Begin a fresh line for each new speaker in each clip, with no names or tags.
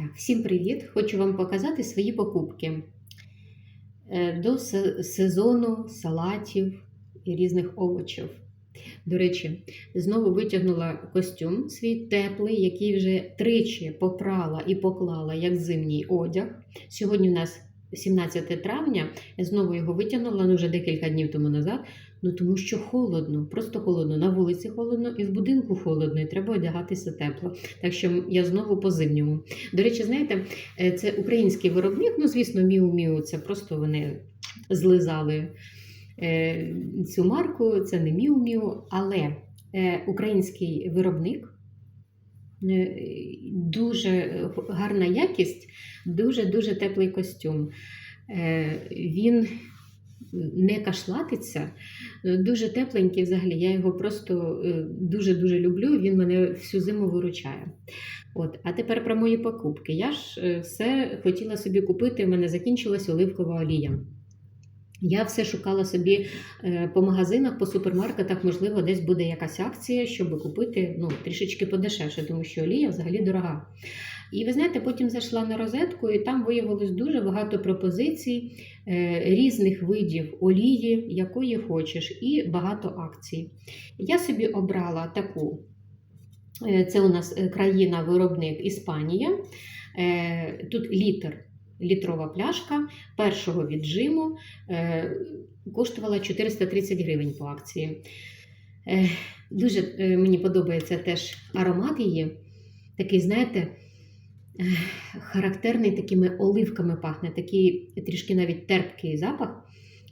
Так, всім привіт! Хочу вам показати свої покупки е, до сезону салатів і різних овочів. До речі, знову витягнула костюм свій теплий, який вже тричі попрала і поклала як зимній одяг. Сьогодні у нас 17 травня. Я знову його витягнула ну, вже декілька днів тому назад. Ну тому що холодно, просто холодно. На вулиці холодно і в будинку холодно, і треба одягатися тепло. Так що я знову по зимньому. До речі, знаєте, е, це український виробник. Ну, звісно, Міу Міу. Це просто вони злизали е, цю марку. Це не Міу Міу, але е, український виробник. Дуже гарна якість, дуже-дуже теплий костюм. Він не кашлатиться, е, дуже тепленький взагалі. Я його просто е, дуже-дуже люблю. Він мене всю зиму виручає. От, а тепер про мої покупки. Я ж е, все хотіла собі купити, в мене закінчилась оливкова олія. Я все шукала собі по магазинах, по супермаркетах, можливо, десь буде якась акція, щоб купити ну, трішечки подешевше, тому що олія взагалі дорога. І ви знаєте, потім зайшла на розетку, і там виявилось дуже багато пропозицій е, різних видів олії, якої хочеш, і багато акцій. Я собі обрала таку. Е, Це у нас е, країна-виробник Іспанія. Тут літр, літрова пляшка першого віджиму коштувала 430 гривень по акції. Дуже мені подобається теж аромат її. Такий, знаєте, характерний такими оливками пахне, такий трішки навіть терпкий запах.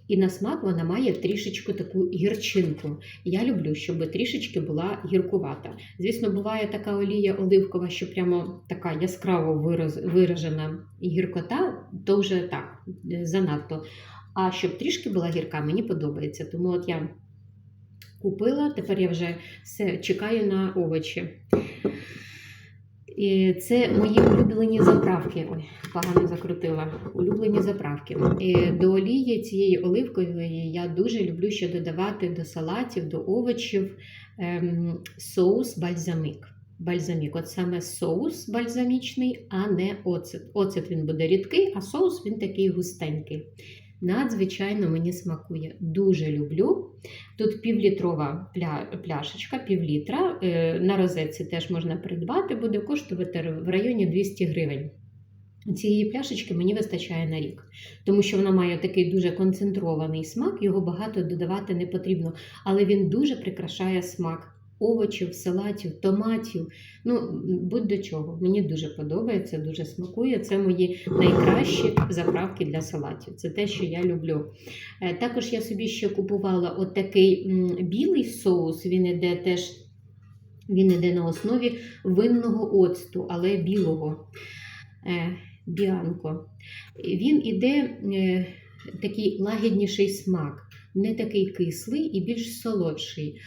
І на смак вона має трішечку таку гірчинку. Я люблю, щоб трішечки була гіркувата. Звісно, буває така олія оливкова, що прямо така яскраво виражена гіркота, то вже так, занадто. А щоб трішки була гірка, мені подобається. Тому от я купила, тепер я вже все чекаю на овочі. І це мої улюблені заправки. Ой, погано закрутила. Улюблені заправки. І до олії цієї оливкової я дуже люблю ще додавати до салатів, до овочів ем, соус бальзамик. Бальзамік. От саме соус бальзамічний, а не оцет. Оцет він буде рідкий, а соус він такий густенький. Надзвичайно мені смакує. Дуже люблю. Тут півлітрова пля, пляшечка, півлітра. Е, на розетці теж можна придбати, буде коштувати в районі 200 гривень. Цієї пляшечки мені вистачає на рік, тому що вона має такий дуже концентрований смак, його багато додавати не потрібно, але він дуже прикрашає смак овочів, салатів, томатів. Ну, будь-до чого. Мені дуже подобається, дуже смакує. Це мої найкращі заправки для салатів. Це те, що я люблю. Е, Також я собі ще купувала от такий білий соус, він іде теж. Він іде на основі винного оцту, але білого е, біанко. Він іде е, такий лагідніший смак, не такий кислий і більш солодший.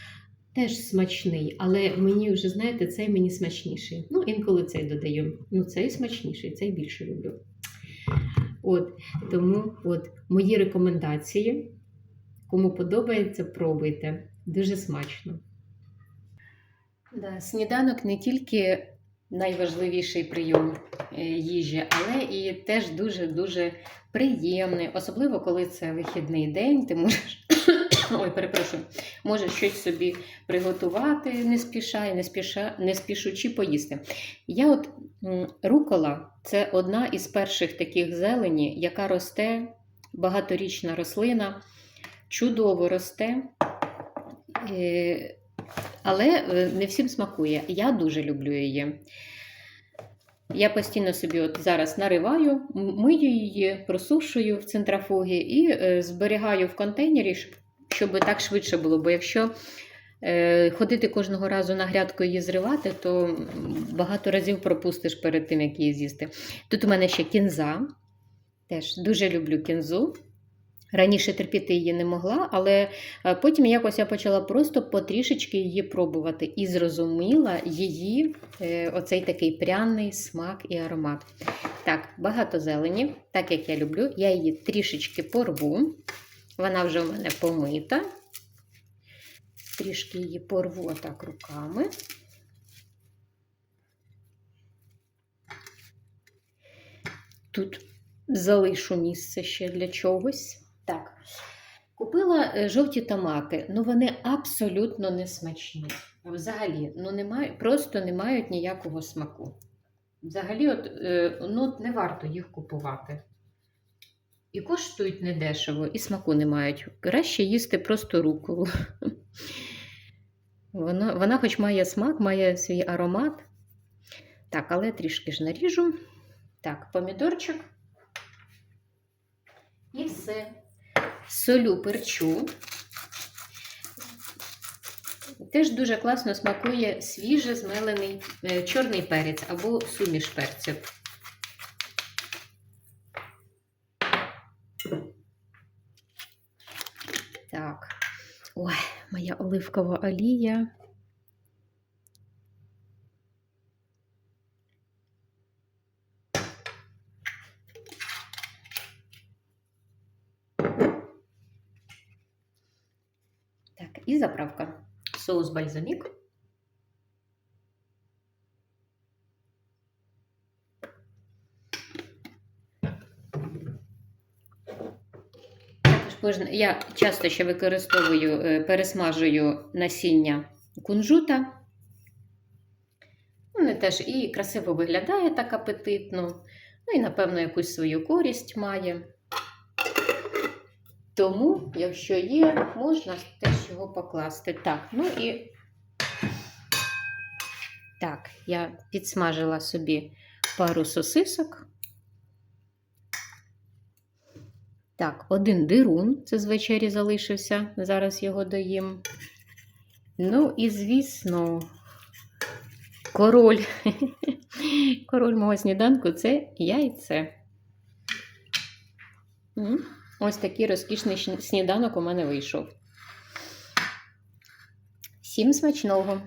Теж смачний, але мені вже, знаєте, цей мені смачніший. Ну, інколи цей додаю. Ну, цей смачніший, цей більше люблю. От, тому от, мої рекомендації. Кому подобається, пробуйте. Дуже смачно. Да, сніданок не тільки найважливіший прийом е, їжі, але і теж дуже-дуже приємний. Особливо, коли це вихідний день, ти можеш. Ой, перепрошую, можеш щось собі приготувати, не спішай, не, спіша, не спішучи поїсти. Я от рукола це одна із перших таких зелені, яка росте, багаторічна рослина, чудово росте. Е, але е, не всім смакує. Я дуже люблю її. Я постійно собі от зараз нариваю, мию її, просушую в центрафугі і е, зберігаю в контейнері, щоб, щоб так швидше було. Бо якщо е, ходити кожного разу на грядку її зривати, то багато разів пропустиш перед тим, як її з'їсти. Тут у мене ще кінза. Теж дуже люблю кінзу. Раніше терпіти її не могла, але е, потім якось я почала просто потрішечки її пробувати і зрозуміла її е, оцей такий пряний смак і аромат. Так, багато зелені, так як я люблю, я її трішечки порву. Вона вже у мене помита. Трішки її порву отак руками. тут залишу місце ще для чогось. Так. Купила е, жовті томати, ну вони абсолютно не смачні. Взагалі, ну не мають, просто не мають ніякого смаку. Взагалі, от, е, ну, не варто їх купувати. І коштують недешево, і смаку не мають. Краще їсти просто руколу. Вона, вона хоч має смак, має свій аромат. Так, але трішки ж наріжу. Так, помідорчик. І все. Солю перчу. Теж дуже класно смакує свіже змелений е, чорний перець або суміш перців. Так. Ой, моя оливкова олія. Так, і заправка. Соус бальзамік. Можна, я часто ще використовую, е, пересмажую насіння кунжута. Вони теж і красиво виглядає так апетитно. Ну і, напевно, якусь свою користь має. Тому, якщо є, можна теж його покласти. Так, ну і так, я підсмажила собі пару сосисок. Так, один дирун, це з вечері залишився, зараз його доїм. Ну і, звісно, король. Король мого сніданку це яйце. Ось такий розкішний сніданок у мене вийшов. Всім смачного!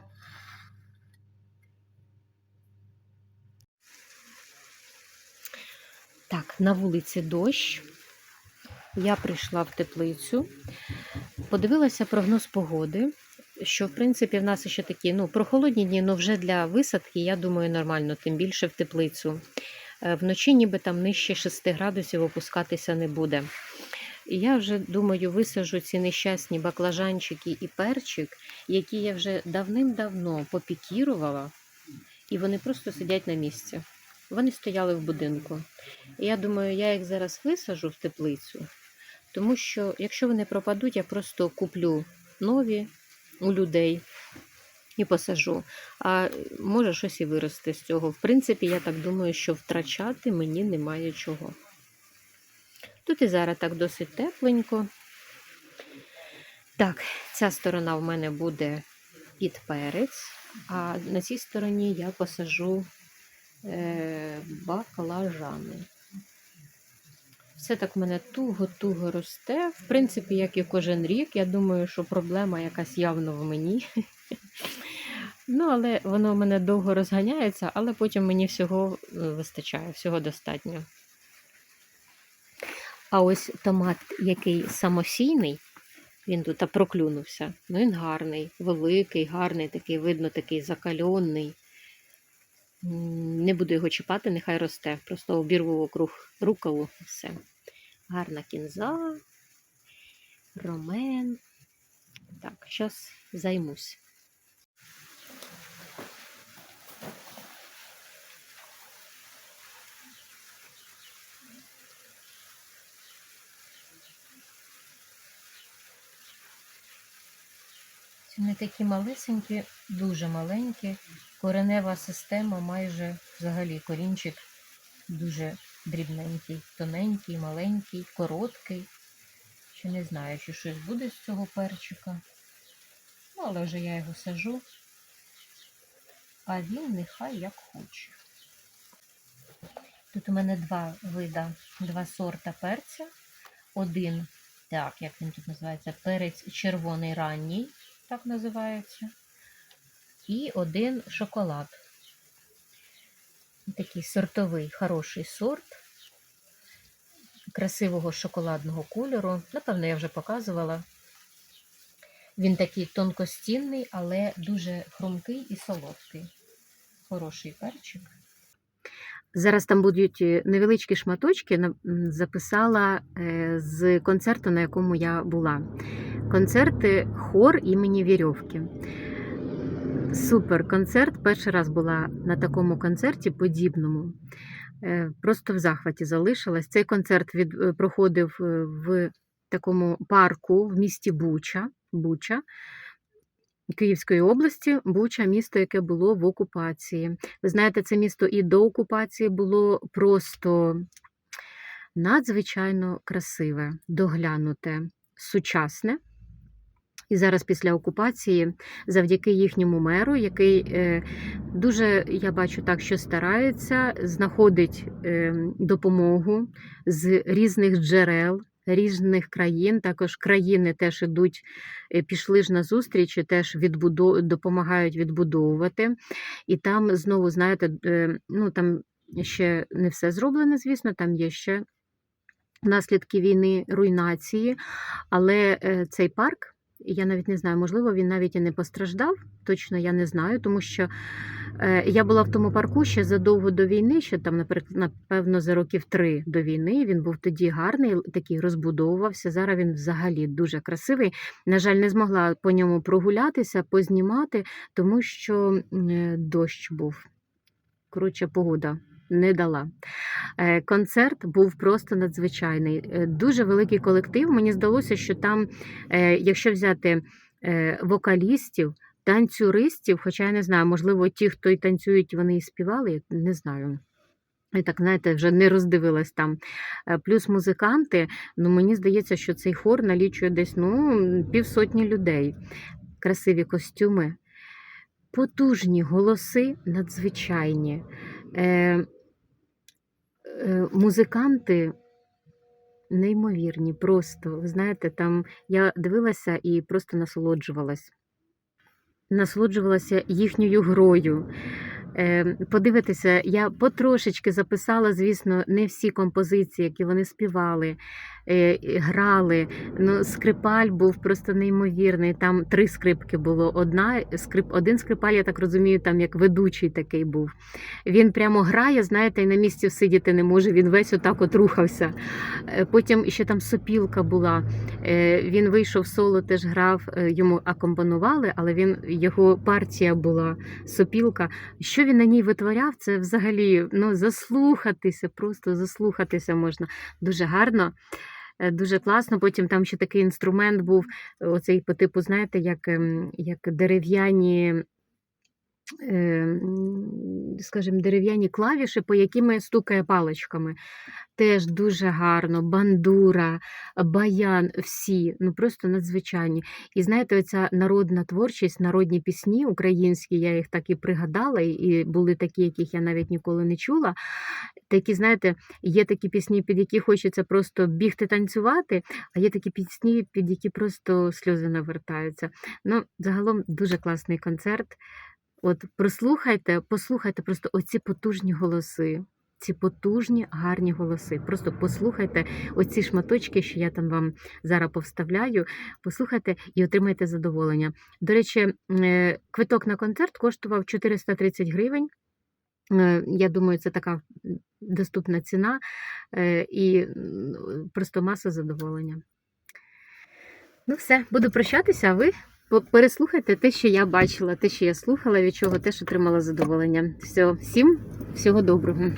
Так, на вулиці дощ. Я прийшла в теплицю, подивилася прогноз погоди, що, в принципі, в нас ще такі ну, прохолодні дні, але вже для висадки, я думаю, нормально, тим більше в теплицю. Е, Вночі ніби там нижче 6 градусів опускатися не буде. І я вже думаю, висажу ці нещасні баклажанчики і перчик, які я вже давним-давно попікірувала, і вони просто сидять на місці. Вони стояли в будинку. І я думаю, я їх зараз висажу в теплицю, тому що якщо вони пропадуть, я просто куплю нові у людей і посажу. А може щось і виросте з цього. В принципі, я так думаю, що втрачати мені немає чого. Тут і зараз так досить тепленько. Так, ця сторона в мене буде під перець, а на цій стороні я посажу е, баклажани. Все так в мене туго-туго росте. В принципі, як і кожен рік, я думаю, що проблема якась явно в мені. Ну, але воно в мене довго розганяється, але потім мені всього е, вистачає, всього достатньо. А ось томат, який самосійний, він тут проклюнувся. Ну, він гарний, великий, гарний, такий, видно, такий закальонний. Не буду його чіпати, нехай росте. Просто обірву округ рукаву і все. Гарна кінза, ромен. Так, зараз займусь. Вони такі малесенькі, дуже маленькі. Коренева система майже взагалі корінчик дуже дрібненький, тоненький, маленький, короткий. Ще не знаю, чи щось буде з цього перчика. Ну, але вже я його сажу. А він нехай як хоче. Тут у мене два вида, два сорта перця. Один, так, як він тут називається, перець червоний ранній, так називається. І один шоколад. Такий сортовий, хороший сорт красивого шоколадного кольору. Напевно, я вже показувала. Він такий тонкостінний, але дуже хрумкий і солодкий. Хороший перчик. Зараз там будуть е, невеличкі шматочки, записала е, з концерту, на якому я була. Концерти хор імені Вірьовки. Супер концерт. Перший раз була на такому концерті подібному. Е, Просто в захваті залишилась. Цей концерт від, е, проходив е, в такому парку в місті Буча. Буча. Київської області, Буча, місто, яке було в окупації. Ви знаєте, це місто і до окупації було просто надзвичайно красиве, доглянуте, сучасне. І зараз після окупації, завдяки їхньому меру, який е, дуже, я бачу так, що старається, знаходить е, допомогу з різних джерел, різних країн. Також країни теж ідуть, е, пішли ж на зустріч, і теж відбудо... допомагають відбудовувати. І там знову, знаєте, ну там ще не все зроблено, звісно, там є ще наслідки війни, руйнації, але цей парк. Я навіть не знаю, можливо, він навіть і не постраждав. Точно я не знаю, тому що е, я була в тому парку ще задовго до війни, ще там, наприклад, напевно, за років три до війни. Він був тоді гарний, такий розбудовувався. Зараз він взагалі дуже красивий. На жаль, не змогла по ньому прогулятися, познімати, тому що е, дощ був. Коротше, погода не дала. Е, Концерт був просто надзвичайний. Е, Дуже великий колектив. Мені здалося, що там, е, якщо взяти вокалістів, танцюристів, хоча я не знаю, можливо, ті, хто і танцюють, вони і співали, не знаю. Я так, знаєте, вже не роздивилась там. Плюс музиканти, ну мені здається, що цей хор налічує десь ну, півсотні людей. Красиві костюми, потужні голоси надзвичайні. Музиканти неймовірні, просто. Ви знаєте, там я дивилася і просто насолоджувалась. Насолоджувалася їхньою грою. Е, Подивитися, я потрошечки записала, звісно, не всі композиції, які вони співали, е, грали. Ну, скрипаль був просто неймовірний. Там три скрипки було. Одна скрип, один скрипаль, я так розумію, там як ведучий такий був. Він прямо грає, знаєте, і на місці сидіти не може. Він весь отак от рухався. Е, Потім ще там сопілка була. Е, Він вийшов соло, теж грав, е, йому акомпонували, але він його партія була сопілка. Що він на ній витворяв, це взагалі ну, заслухатися, просто заслухатися можна. Дуже гарно. Е, Дуже класно. Потім там ще такий інструмент був, оцей по типу, знаєте, як, ем, як дерев'яні, е, скажімо, дерев'яні клавіші, по якими стукає паличками. Теж дуже гарно, бандура, баян, всі, ну просто надзвичайні. І знаєте, оця народна творчість, народні пісні українські, я їх так і пригадала, і були такі, яких я навіть ніколи не чула. Такі, знаєте, є такі пісні, під які хочеться просто бігти танцювати, а є такі пісні, під які просто сльози навертаються. Ну, загалом дуже класний концерт. От прослухайте, послухайте просто оці потужні голоси. Ці потужні, гарні голоси. Просто послухайте оці шматочки, що я там вам зараз повставляю. Послухайте і отримайте задоволення. До речі, е, квиток на концерт коштував 430 гривень. Е, Я думаю, це така доступна ціна е, і просто маса задоволення. Ну, все, буду прощатися, а ви переслухайте те, що я бачила, те, що я слухала, від чого теж отримала задоволення. Все, всім всього доброго.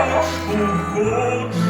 I'll.